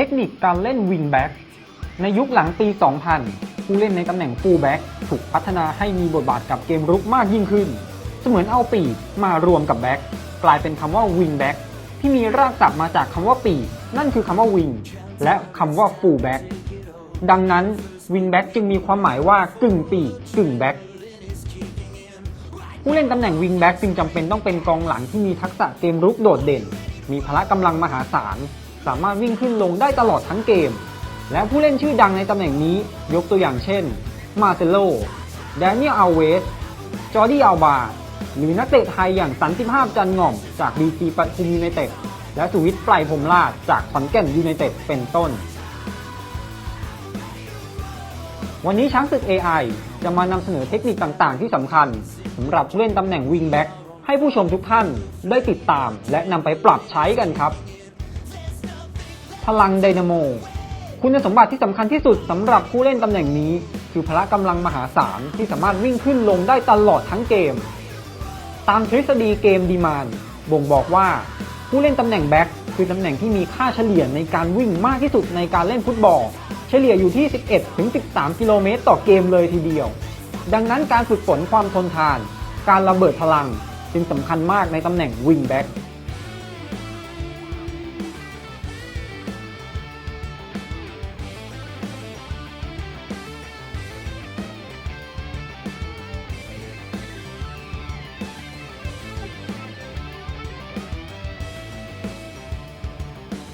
เทคนิคการเล่นวิงแบ็กในยุคหลังปี 2000 ผู้เล่นในตำแหน่งฟูลแบ็กถูกพัฒนาให้มีบทบาทกับเกมรุกมากยิ่งขึ้น เสมือนเอาปีกมารวมกับแบ็กกลายเป็นคำว่าวิงแบ็กที่มีรากศัพท์มาจากคำว่าปีกนั่นคือคำว่าวิงและคำว่าฟูลแบ็กดังนั้นวิงแบ็กจึงมีความหมายว่ากึ่งปีกกึ่งแบ็กผู้เล่นตำแหน่งวิงแบ็กจึงจำเป็นต้องเป็นกองหลังที่มีทักษะเกมรุกโดดเด่น มีพละกำลังมหาศาล สามารถวิ่งขึ้นลงได้ตลอดทั้งเกม และผู้เล่นชื่อดังในตำแหน่งนี้ยกตัวอย่างเช่น มาเซโล แดเนียล อัลเวส จอร์ดี้อัลบา หรือนักเตะไทยอย่างสันติภาพจันหง่อมจากดีซีปทุมยูไนเต็ด และสุวิทย์ไพรพรมราชจากขอนแก่นยูไนเต็ดเป็นต้น วันนี้ช้างศึก AI จะมานำเสนอเทคนิคต่างๆ ที่สำคัญสำหรับผู้เล่นตำแหน่งวิงแบ็กให้ผู้ชมทุกท่านได้ติดตามและนำไปปรับใช้กันครับ พลังไดนาโม คุณสมบัติที่สำคัญที่สุดสำหรับผู้เล่นตำแหน่งนี้ คือพละกำลังมหาศาลที่สามารถวิ่งขึ้นลงได้ตลอดทั้งเกม ตามทฤษฎีเกมดีมานบ่งบอกว่า ผู้เล่นตำแหน่งแบ็กคือตำแหน่งที่มีค่าเฉลี่ยในการวิ่งมากที่สุดในการเล่นฟุตบอล เฉลี่ยอยู่ที่ 11-13 กิโลเมตรต่อเกมเลยทีเดียว ดังนั้นการฝึกฝนความทนทาน การระเบิดพลัง จึงสำคัญมากในตำแหน่งวิงแบ็ก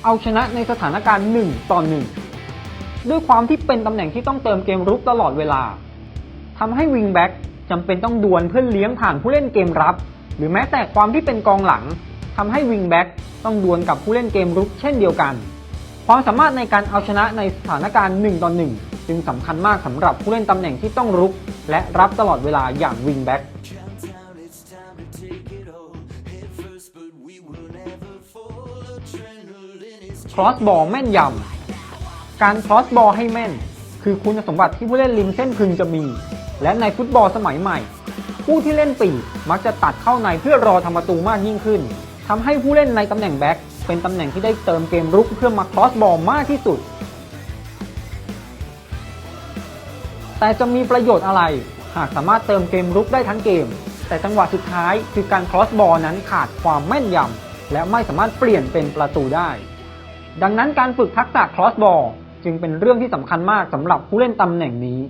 เอาชนะในสถานการณ์ 1 ต่อ 1 ด้วยความที่เป็นตำแหน่งที่ต้องเติมเกมรุกตลอดเวลาทำให้วิงแบ็กจำเป็นต้องดวลเพื่อเลี้ยงผ่านผู้เล่นเกมรับ หรือแม้แต่ความที่เป็นกองหลังทำให้วิงแบ็กต้องดวลกับผู้เล่นเกมรุกเช่นเดียวกัน ความสามารถในการเอาชนะในสถานการณ์1ต่อ1จึงสำคัญมากสำหรับผู้เล่นตำแหน่งที่ต้องรุก และรับตลอดเวลาอย่างวิงแบ็ก ครอสบอลแม่นยำ การครอสบอลให้แม่น คือคุณสมบัติที่ผู้เล่นริมเส้นพึงจะมี และในฟุตบอลสมัยใหม่ ผู้ที่เล่นปีกมักจะตัดเข้าในเพื่อรอทำประตูมากยิ่งขึ้นทำให้ผู้เล่นในตำแหน่งแบ็คเป็นตำแหน่งที่ได้เติมเกมรุกเพื่อมาครอสบอลมากที่สุด แต่จะมีประโยชน์อะไร หากสามารถเติมเกมรุกได้ทั้งเกม แต่จังหวะสุดท้ายคือการครอสบอลนั้นขาดความแม่นยำและไม่สามารถเปลี่ยนเป็นประตูได้ ดังนั้นการฝึกทักษะครอสบอลจึงเป็นเรื่องที่สำคัญมากสำหรับผู้เล่นตำแหน่งนี้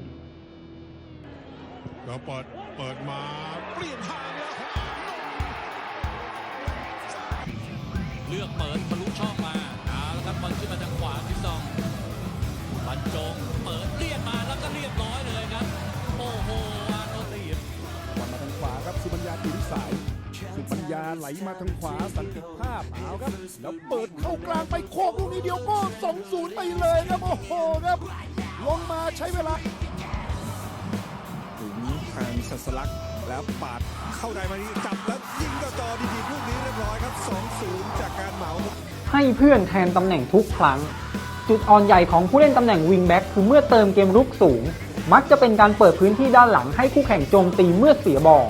แล้วเปิดเปิดมาเปลี่ยนทางแล้วเลือกเปิดทะลุช่องมาเอาละครับบอลขึ้นมาทางขวาทิซองบรรจง สุบัญญาไหลมาทางขวาสันติภาพเอาครับ แล้วเปิดเข้ากลางไปโคกลูกนี้เดียวก็2-0ไปเลยครับโอ้โหครับ ลงมาใช้เวลาถึงทางสัสลักแล้วปาดเข้าในมานี้จับแล้วยิงต่อจอดีๆลูกนี้เรียบร้อยครับ2-0จากการเหมา ให้เพื่อนแทนตำแหน่งทุกครั้ง จุดอ่อนใหญ่ของผู้เล่นตำแหน่งวิงแบ็กคือเมื่อเติมเกมรุกสูง มักจะเป็นการเปิดพื้นที่ด้านหลังให้คู่แข่งโจมตีเมื่อเสียบอล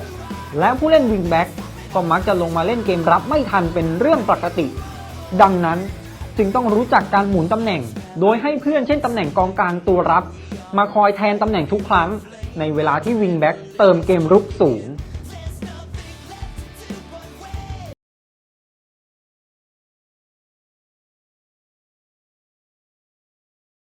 และผู้เล่นวิงแบ็ก ก็มักจะลงมาเล่นเกมรับไม่ทันเป็นเรื่องปกติ ดังนั้นจึงต้องรู้จักการหมุนตำแหน่ง โดยให้เพื่อนเช่นตำแหน่งกองกลางตัวรับ มาคอยแทนตำแหน่งทุกครั้ง ในเวลาที่วิงแบ็กเติมเกมรุกสูง